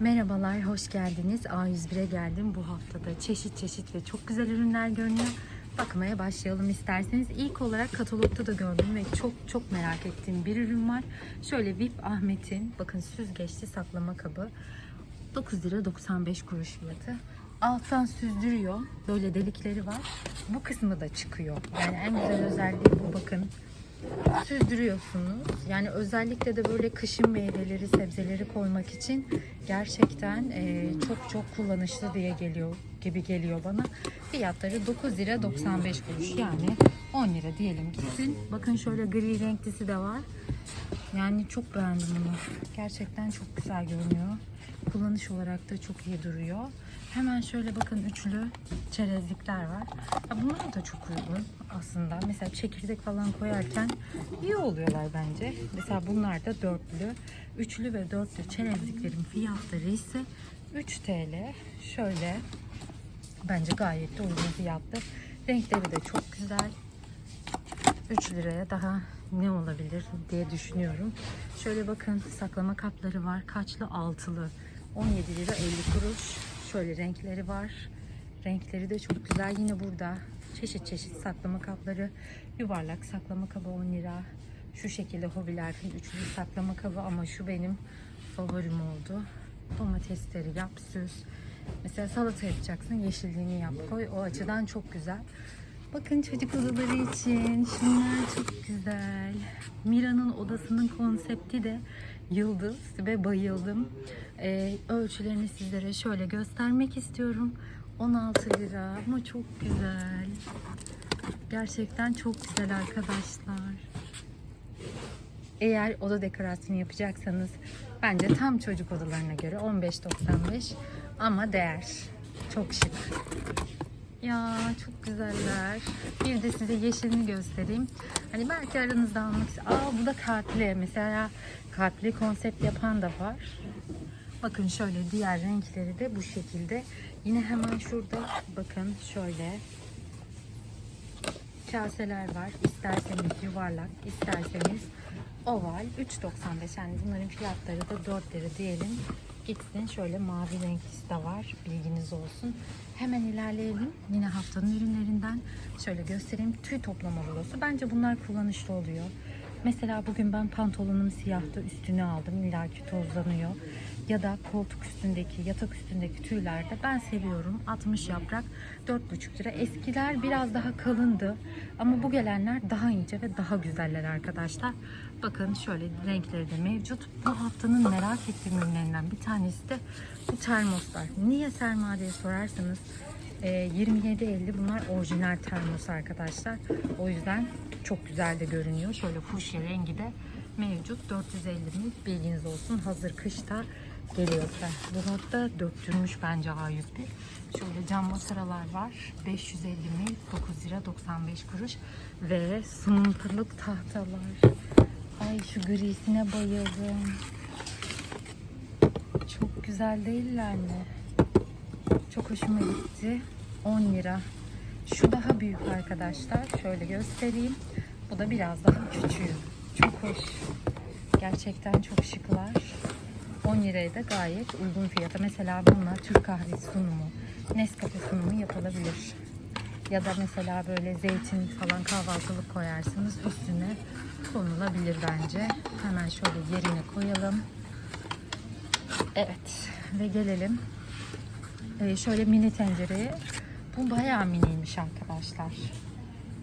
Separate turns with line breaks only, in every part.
Merhabalar, hoş geldiniz. A101'e geldim. Bu haftada çeşit çeşit ve çok güzel ürünler görünüyor. Bakmaya başlayalım isterseniz. İlk olarak katalogda da gördüm ve çok çok merak ettiğim bir ürün var. Şöyle VIP Ahmet'in bakın süzgeçli saklama kabı. 9 lira 95 kuruş fiyatı. Alttan süzdürüyor. Böyle delikleri var. Bu kısmı da çıkıyor. Yani en güzel özelliği bu bakın süzdürüyorsunuz. Yani özellikle de böyle kışın meyveleri, sebzeleri koymak için gerçekten e, çok çok kullanışlı diye geliyor gibi geliyor bana. Fiyatları 9 lira 95 kuruş yani 10 lira diyelim gitsin. Bakın şöyle gri renklisi de var. Yani çok beğendim bunu. Gerçekten çok güzel görünüyor. Kullanış olarak da çok iyi duruyor. Hemen şöyle bakın üçlü çerezlikler var. Ya bunlar da çok uygun aslında. Mesela çekirdek falan koyarken iyi oluyorlar bence. Mesela bunlar da dörtlü. Üçlü ve dörtlü çerezliklerin fiyatları ise 3 TL. Şöyle bence gayet de uygun fiyatlı. Renkleri de çok güzel. 3 liraya daha ne olabilir diye düşünüyorum. Şöyle bakın saklama kapları var. Kaçlı? Altılı. 17 lira 50 kuruş. Şöyle renkleri var. Renkleri de çok güzel. Yine burada çeşit çeşit saklama kapları. Yuvarlak saklama kabı 10 lira. Şu şekilde hobilerfin üçlü saklama kabı ama şu benim favorim oldu. Domatesleri yap süz. Mesela salata yapacaksın yeşilliğini yap koy. O açıdan çok güzel. Bakın çocuk odaları için şunlar çok güzel. Mira'nın odasının konsepti de yıldız ve bayıldım. Ee, ölçülerini sizlere şöyle göstermek istiyorum. 16 lira ama çok güzel. Gerçekten çok güzel arkadaşlar. Eğer oda dekorasyonu yapacaksanız bence tam çocuk odalarına göre 15.95 ama değer. Çok şık. Ya çok güzeller. Bir de size yeşilini göstereyim. Hani belki aranızda almak. Aa bu da kalpli. Mesela kalpli konsept yapan da var. Bakın şöyle diğer renkleri de bu şekilde. Yine hemen şurada bakın şöyle kaseler var. İsterseniz yuvarlak, isterseniz oval 3.95 yani bunların fiyatları da 4 lira diyelim. Gitsin şöyle mavi renklisi de var. Bilginiz olsun. Hemen ilerleyelim. Yine haftanın ürünlerinden şöyle göstereyim. Tüy toplama rulosu. Bence bunlar kullanışlı oluyor. Mesela bugün ben pantolonum siyahtı üstüne aldım. İlla ki tozlanıyor. Ya da koltuk üstündeki, yatak üstündeki tüylerde ben seviyorum. 60 yaprak 4,5 lira. Eskiler biraz daha kalındı. Ama bu gelenler daha ince ve daha güzeller arkadaşlar. Bakın şöyle renkleri de mevcut. Bu haftanın merak ettiğim ürünlerinden bir tanesi de bu termoslar. Niye Selma diye sorarsanız e, 27.50 bunlar orijinal termos arkadaşlar. O yüzden çok güzel de görünüyor. Şöyle fuşya rengi de mevcut. 450 mil bilginiz olsun. Hazır kışta geliyorsa. Bu notta döktürmüş bence A101. Şöyle cam masaralar var. 550 mil 9 lira 95 kuruş. Ve sunumluk tahtalar. Ay şu grisine bayıldım. Çok güzel değiller mi? Çok hoşuma gitti. 10 lira. Şu daha büyük arkadaşlar. Şöyle göstereyim. Bu da biraz daha küçüğü. Çok hoş. Gerçekten çok şıklar. 10 liraya da gayet uygun fiyata. Mesela bunlar Türk kahvesi sunumu, Nescafe sunumu yapılabilir. Ya da mesela böyle zeytin falan kahvaltılık koyarsınız üstüne konulabilir bence. Hemen şöyle yerine koyalım. Evet ve gelelim ee, şöyle mini tencereye. Bu bayağı miniymiş arkadaşlar.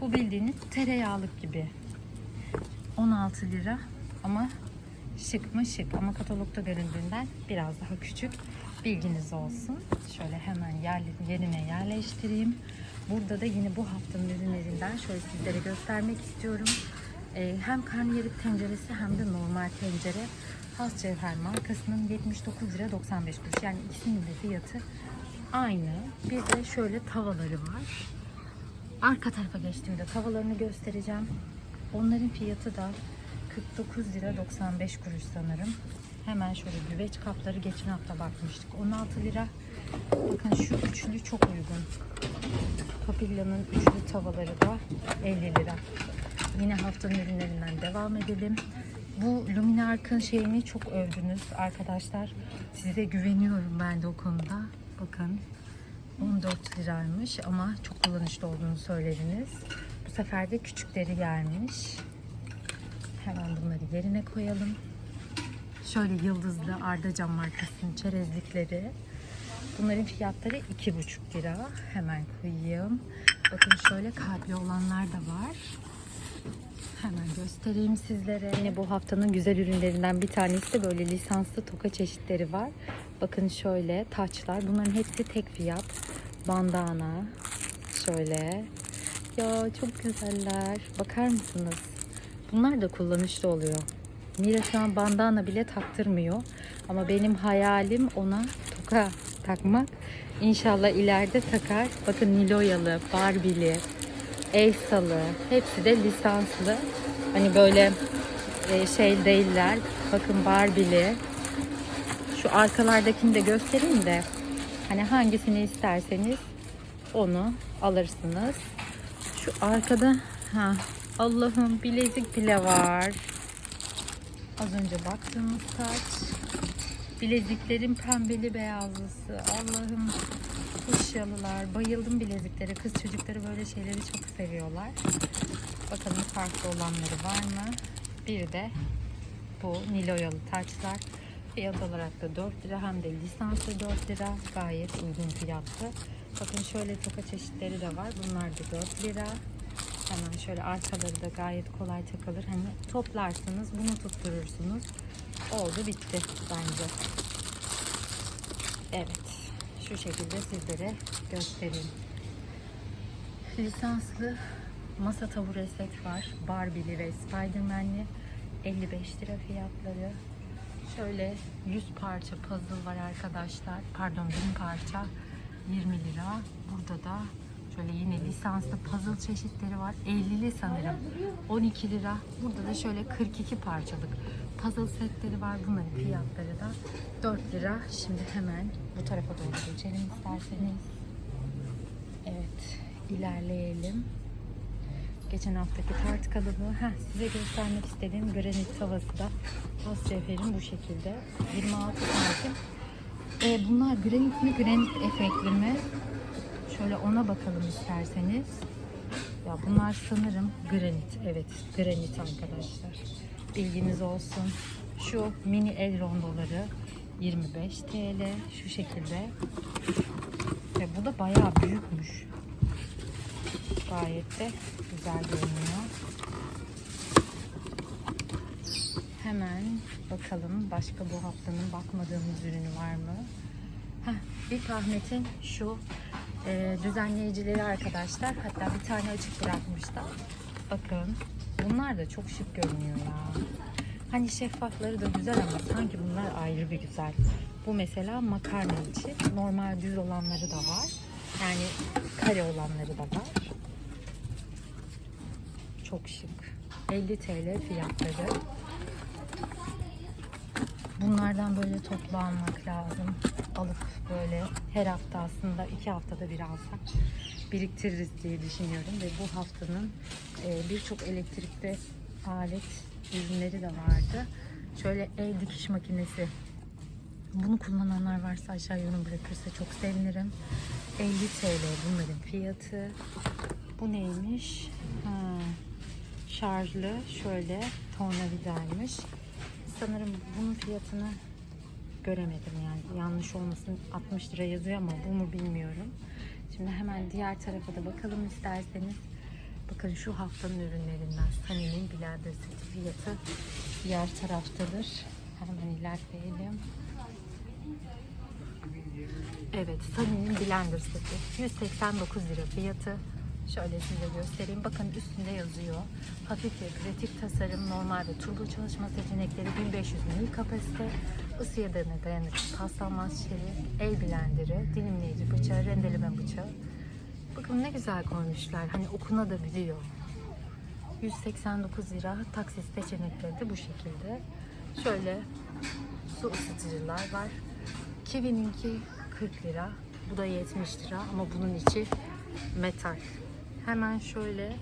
Bu bildiğiniz tereyağlık gibi. 16 lira ama şık mı şık ama katalogda göründüğünden biraz daha küçük. Bilginiz olsun. Şöyle hemen yerine yerleştireyim. Burada da yine bu haftanın ürünlerinden şöyle sizlere göstermek istiyorum. Ee, hem karnıyarık tenceresi hem de normal tencere. Has Cevher markasının 79 lira 95 kuruş. Yani ikisinin de fiyatı aynı. Bir de şöyle tavaları var. Arka tarafa geçtiğimde tavalarını göstereceğim. Onların fiyatı da 49 lira 95 kuruş sanırım. Hemen şöyle güveç kapları geçen hafta bakmıştık. 16 lira. Bakın şu üçlü çok uygun. Papilla'nın üçlü tavaları da 50 lira. Yine haftanın ürünlerinden devam edelim. Bu Luminark'ın şeyini çok övdünüz arkadaşlar. Size güveniyorum ben de o konuda. Bakın 14 liraymış ama çok kullanışlı olduğunu söylediniz. Bu sefer de küçükleri gelmiş. Hemen bunları yerine koyalım. Şöyle yıldızlı Ardacan markasının çerezlikleri. Bunların fiyatları 2,5 lira. Hemen koyayım. Bakın şöyle kalpli olanlar da var. Hemen göstereyim sizlere. Yine bu haftanın güzel ürünlerinden bir tanesi de böyle lisanslı toka çeşitleri var. Bakın şöyle taçlar. Bunların hepsi tek fiyat. Bandana. Şöyle. Ya çok güzeller. Bakar mısınız? Bunlar da kullanışlı oluyor. Mira şu an bandana bile taktırmıyor. Ama benim hayalim ona toka takmak. İnşallah ileride takar. Bakın Niloyalı, Barbie'li, Elsa'lı. Hepsi de lisanslı. Hani böyle e, şey değiller. Bakın Barbie'li. Şu arkalardakini de göstereyim de. Hani hangisini isterseniz onu alırsınız. Şu arkada ha Allah'ım bilezik bile var. Az önce baktığımız taç. Bileziklerin pembeli beyazlısı. Allah'ım kuşyalılar. Bayıldım bileziklere. Kız çocukları böyle şeyleri çok seviyorlar. Bakalım farklı olanları var mı? Bir de bu Niloyalı taçlar. Fiyat olarak da 4 lira hem de lisanslı 4 lira. Gayet uygun fiyatlı. Bakın şöyle toka çeşitleri de var. Bunlar da 4 lira. Hemen şöyle arkaları da gayet kolay takılır. Hani toplarsınız, bunu tutturursunuz. Oldu bitti bence. Evet. Şu şekilde sizlere göstereyim. Lisanslı masa tabure set var. Barbie'li ve Spiderman'li. 55 lira fiyatları. Şöyle 100 parça puzzle var arkadaşlar. Pardon 1000 parça 20 lira. Burada da şöyle yine lisanslı puzzle çeşitleri var. 50'li sanırım. 12 lira. Burada da şöyle 42 parçalık puzzle setleri var. Bunların fiyatları da 4 lira. Şimdi hemen bu tarafa doğru geçelim isterseniz. Evet, ilerleyelim. Geçen haftaki tart kalıbı. Heh, size göstermek istediğim granit tavası da has cevherin bu şekilde. 26 santim. Ee, bunlar granit mi, granit efektli mi? Şöyle ona bakalım isterseniz. Ya bunlar sanırım granit. Evet, granit arkadaşlar. Bilginiz olsun. Şu mini el rondoları 25 TL. Şu şekilde. Ve bu da bayağı büyükmüş. Gayet de güzel görünüyor. Hemen bakalım başka bu haftanın bakmadığımız ürünü var mı? Heh, bir Ahmet'in şu e, düzenleyicileri arkadaşlar. Hatta bir tane açık bırakmışlar. Bakın bunlar da çok şık görünüyor ya. Hani şeffafları da güzel ama sanki bunlar ayrı bir güzel. Bu mesela makarna içi. Normal düz olanları da var. Yani kare olanları da var. Çok şık. 50 TL fiyatları. Bunlardan böyle toplu almak lazım. Alıp böyle her hafta aslında iki haftada bir alsak biriktiririz diye düşünüyorum. Ve bu haftanın e, birçok elektrikli alet ürünleri de vardı. Şöyle el dikiş makinesi. Bunu kullananlar varsa aşağı yorum bırakırsa çok sevinirim. 50 TL bunların fiyatı. Bu neymiş? Ha, şarjlı şöyle tornavidaymış. Sanırım bunun fiyatını göremedim yani yanlış olmasın 60 lira yazıyor ama bu mu bilmiyorum. Şimdi hemen diğer tarafa da bakalım isterseniz. Bakın şu haftanın ürünlerinden Sunny'nin blender seti fiyatı diğer taraftadır. Hemen ilerleyelim. Evet, Sunny'nin blender seti 189 lira fiyatı. Şöyle size göstereyim. Bakın üstünde yazıyor. Hafif ve pratik tasarım, normal ve turbo çalışma seçenekleri 1500 mil kapasite, ısıya da dayanıklı paslanmaz çelik, el blenderi, dilimleyici bıçağı, rendeleme bıçağı. Bakın ne güzel koymuşlar. Hani okuna da biliyor. 189 lira taksit seçenekleri de bu şekilde. Şöyle su ısıtıcılar var. Kiwi'ninki 40 lira. Bu da 70 lira ama bunun içi metal. Hemen şöyle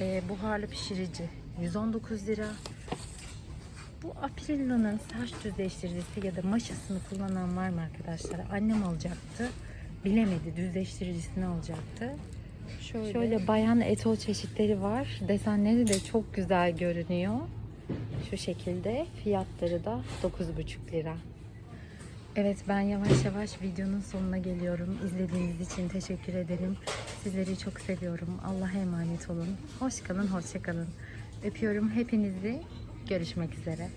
e, buharlı pişirici 119 lira. Bu Aprilla'nın saç düzleştiricisi ya da maşasını kullanan var mı arkadaşlar? Annem alacaktı. Bilemedi. Düzleştiricisini alacaktı.
Şöyle.
Şöyle bayan etol çeşitleri var. Desenleri de çok güzel görünüyor. Şu şekilde. Fiyatları da 9,5 lira. Evet ben yavaş yavaş videonun sonuna geliyorum. İzlediğiniz için teşekkür ederim. Sizleri çok seviyorum. Allah'a emanet olun. Hoş kalın, hoşça kalın. Öpüyorum hepinizi. Görüşmek üzere.